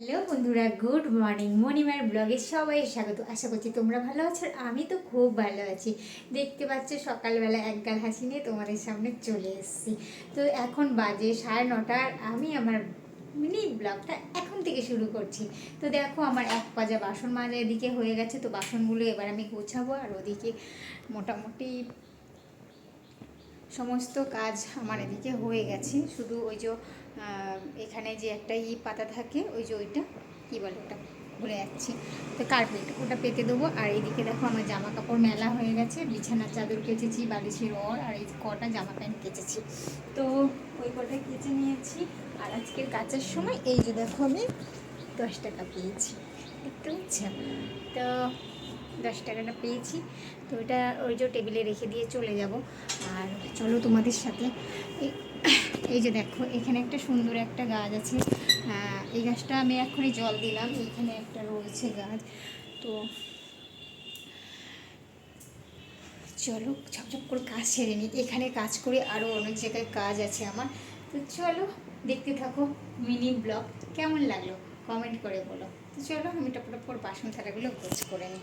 Hello বন্ধুরা, good morning. মর্নিমার ব্লগে সবাই স্বাগত। আশা করছি তোমরা ভালো আছো আর আমি তো খুব ভালো আছি। দেখতে পাচ্ছ সকালবেলা এক গাল হাসি নিয়ে তোমাদের সামনে চলে এসেছি। তো এখন বাজে সাড়ে নটার আমি আমার মিনি ব্লগটা এখন থেকে শুরু করছি। তো দেখো আমার এক পাজা বাসন মাজা এদিকে হয়ে গেছে। তো বাসনগুলো এবার আমি গোছাবো আর ওদিকে মোটামুটি সমস্ত কাজ আমার এদিকে হয়ে গেছে। শুধু ওই যে এখানে যে একটা ই পাতা থাকে ওই যে ওইটা কী বলে ওটা ভুলে যাচ্ছি। তো কার্পেট ওটা পেতে দেবো। আর এইদিকে দেখো আমার জামা কাপড় মেলা হয়ে গেছে। বিছানার চাদর কেচেছি বালিশের ওর আর এই কটা জামা প্যান্ট কেচেছি। তো ওই কটা কেচে নিয়েছি। আর আজকের কাচার সময় এই যে দেখো আমি দশ টাকা পেয়েছি। দেখতে পাচ্ছ তো দশ টাকাটা পেয়েছি। তো ওইটা ওই যে টেবিলে রেখে দিয়ে চলে যাব। আর চলো তোমাদের সাথে। এই- যে দেখো, এখানে একটা সুন্দর একটা গাছ আছে। এই গাছটা আমি এখনই জল দিলাম। এইখানে একটা রয়েছে গাছ। তো চলো ঝপঝপ করে কাজ সেরে নিই। এখানে কাজ করে আরও অনেক জায়গায় কাজ আছে আমার। তো চলো, দেখতে থাকো মিনি ব্লগ। কেমন লাগল? কমেন্ট করে বলো। তো চলো, আমি টপ টপ করে বাসন থালাগুলো গোছ করে নিই।